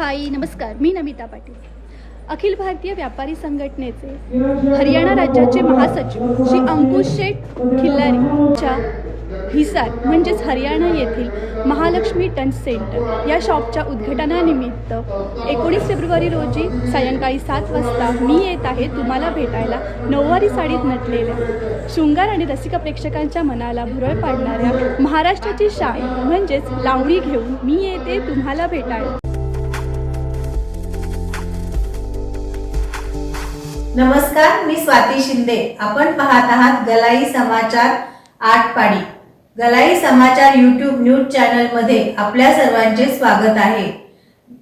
हाय नमस्कार मी नमिता पाटील. अखिल भारतीय व्यापारी संघटनेचे हरियाणा राज्याचे महासचिव श्री अंकुश शेठ खिल्लारीच्या हिसार म्हणजेच हरियाणा येथील महालक्ष्मी टन सेंटर या शॉपच्या उद्घाटनानिमित्त एकोणीस फेब्रुवारी रोजी सायंकाळी सात वाजता मी येत आहे तुम्हाला भेटायला नऊवारी साडीत नटलेल्या शृंगार आणि रसिका प्रेक्षकांच्या मनाला भुरळ पाडणाऱ्या महाराष्ट्राची शाळे म्हणजेच लावणी घेऊन मी येते तुम्हाला भेटायला. नमस्कार मी स्वाती शिंदे. आपण पाहत आहात गलाई समाचार आठ पाडी गलाई समाचार यूट्यूब न्यूज चॅनलमध्ये आपल्या सर्वांचे स्वागत आहे.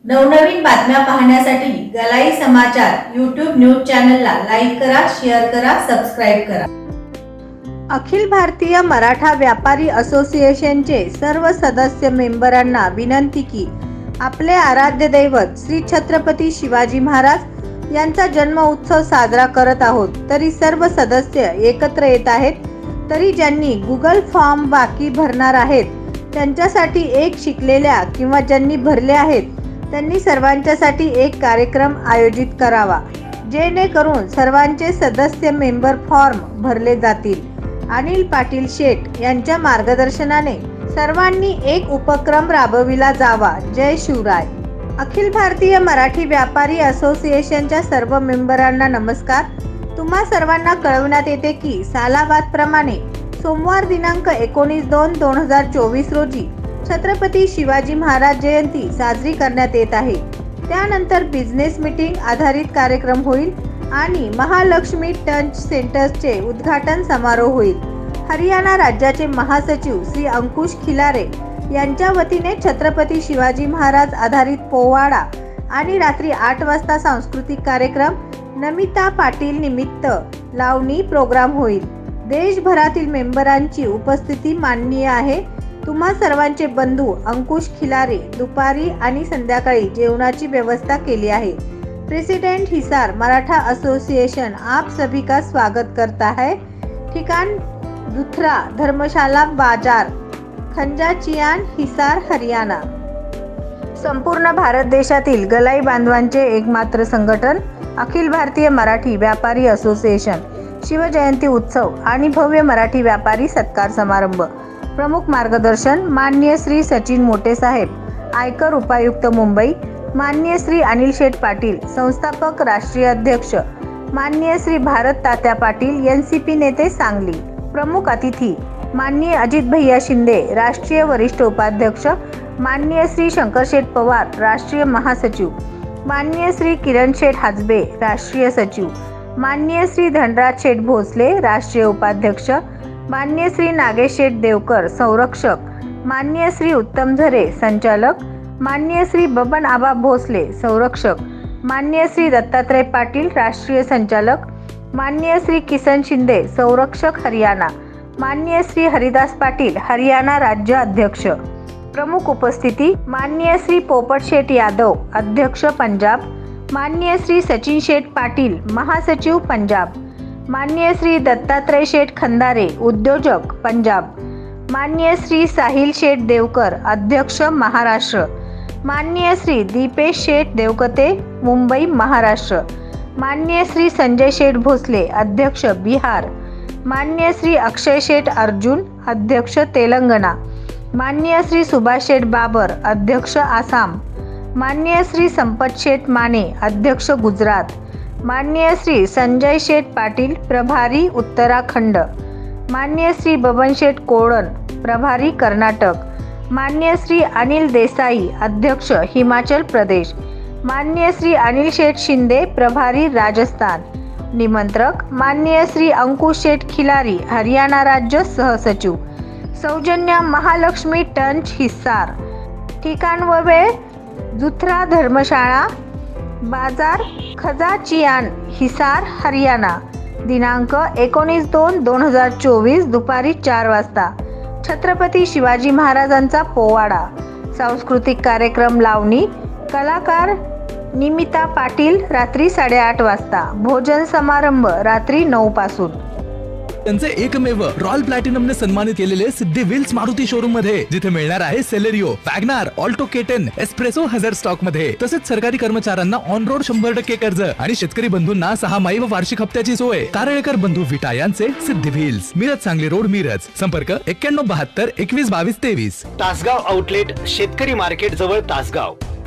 नवनवीन बातम्या पाहण्यासाठी गलाई समाचार यूट्यूब न्यूज चॅनलला लाईक करा शेअर करा सबस्क्राईब करा. अखिल भारतीय मराठा व्यापारी असोसिएशनचे सर्व सदस्य मेंबरांना विनंती की आपले आराध्य दैवत श्री छत्रपती शिवाजी महाराज यांचा जन्म उत्सव साजरा करत आहोत. तरी सर्व सदस्य एकत्र येत आहेत. तरी ज्यांनी गुगल फॉर्म बाकी भरणार आहेत त्यांच्यासाठी एक शिकलेल्या किंवा ज्यांनी भरले आहेत त्यांनी सर्वांच्यासाठी एक कार्यक्रम आयोजित करावा. जेणेकरून सर्वांचे सदस्य मेंबर फॉर्म भरले जातील. अनिल पाटील शेठ यांच्या मार्गदर्शनाने सर्वांनी एक उपक्रम राबविला जावा. जय शिवराय. अखिल भारतीय मराठी व्यापारी असोसिएशनच्या सर्व मेंबरांना नमस्कार. तुम्हा सर्वांना कळवण्यात येते की सालाबादप्रमाणे सोमवार दिनांक एकोणीस दोन दोन हजार चोवीस रोजी छत्रपती शिवाजी महाराज जयंती साजरी करण्यात येत आहे. त्यानंतर बिझनेस मीटिंग आधारित कार्यक्रम होईल आणि महालक्ष्मी टंच सेंटर्सचे उद्घाटन समारोह होईल. हरियाणा राज्याचे महासचिव श्री अंकुश खिलारे यांच्या वतीने छत्रपती शिवाजी महाराज आधारित पोवाडा आणि रात्री आठ वाजता सांस्कृतिक कार्यक्रम नमिता पाटील निमित्त लावणी प्रोग्राम होईल. देशभरातील मेंबरांची उपस्थिती माननीय आहे. तुम्हा सर्वांचे बंधू अंकुश खिलारे दुपारी आणि संध्याकाळी जेवणाची व्यवस्था केली आहे. प्रेसिडेंट हिसार मराठा असोसिएशन आप सभी का स्वागत करता है. ठिकाण दुथरा धर्मशाला बाजार खंजाचियान हिसार हरियाणा. संपूर्ण भारत देशातील गलाई बांधवांचे एकमात्र संघटन अखिल भारतीय मराठी व्यापारी असोसिएशन शिवजयंती उत्सव आणि भव्य मराठी व्यापारी सत्कार समारंभ. प्रमुख मार्गदर्शन मान्य श्री सचिन मोटेसाहेब आयकर उपायुक्त मुंबई मान्य श्री अनिल शेठ पाटील संस्थापक राष्ट्रीय अध्यक्ष मान्य Shri Bharat Tatya Patil N C P नेते सांगली. प्रमुख अतिथी माननीय अजित भैया शिंदे राष्ट्रीय वरिष्ठ उपाध्यक्ष माननीय श्री शंकरशेठ पवार राष्ट्रीय महासचिव माननीय श्री किरण शेठ हाजबे राष्ट्रीय सचिव माननीय श्री धनराज शेठ भोसले राष्ट्रीय उपाध्यक्ष माननीय श्री नागेश शेठ देवकर संरक्षक माननीय श्री उत्तम झरे संचालक माननीय श्री बबन आबा भोसले संरक्षक माननीय श्री दत्तात्रय पाटील राष्ट्रीय संचालक माननीय श्री किसन शिंदे संरक्षक हरियाणा माननीय श्री हरिदास पाटील हरियाणा राज्य अध्यक्ष. प्रमुख उपस्थिती माननीय श्री पोपट शेठ यादव अध्यक्ष पंजाब. माननीय श्री सचिन शेठ पाटील महासचिव पंजाब. माननीय श्री दत्तात्रय शेठ खंदारे उद्योजक पंजाब. मान्य श्री साहिल शेठ देवकर अध्यक्ष महाराष्ट्र. माननीय श्री दीपेश शेठ देवकते मुंबई महाराष्ट्र. माननीय श्री संजय शेठ भोसले अध्यक्ष बिहार. मान्य श्री अक्षय शेठ अर्जुन अध्यक्ष तेलंगणा. मान्य श्री सुभाष शेठ बाबर अध्यक्ष आसाम. मान्य श्री संपत शेठ माने अध्यक्ष गुजरात. मान्य श्री संजय शेठ पाटील प्रभारी उत्तराखंड. मान्य श्री बबन शेठ कोळण प्रभारी कर्नाटक. मान्य श्री अनिल देसाई अध्यक्ष हिमाचल प्रदेश. मान्य श्री अनिल शेठ शिंदे प्रभारी राजस्थान. निमंत्रक माननीय श्री अंकुश शेठ खिलारी हरियाणा राज्य सहसचिव सौजन्य महालक्ष्मी टंच हिस्सार ठिकाण व वेळ जुथरा धर्मशाळा बाजार खजाचियान हिसार हरियाणा दिनांक एकोणीस दोन दोन हजार चोवीस दुपारी चार वाजता. छत्रपती शिवाजी महाराजांचा पोवाडा सांस्कृतिक कार्यक्रम लावणी कलाकार निमिता पाटील रात्री साडेआठ वाजता. भोजन समारंभ रात्री नऊ पासून. त्यांचे एकमेव रॉयल प्लॅटिनमने सन्मानित केलेले सिद्धी विल्स मारुती शोरूममध्ये जिथे मिळणार आहे Celerio WagonR Alto K ten Espresso हजर स्टॉकमध्ये तसेच सरकारी कर्मचाऱ्यांना ऑन रोड शंभर टक्के कर्ज आणि शेतकरी बंधूंना सहा माई व वार्षिक हप्त्याची सोय. कारळेकर बंधू विटा यांचे सिद्धी व्हील्स मिरज सांगली रोड मिरज. संपर्क एक्क्याण्णव बहात्तर एकवीस बावीस तेवीस. तासगाव आउटलेट शेतकरी मार्केट जवळ तासगाव.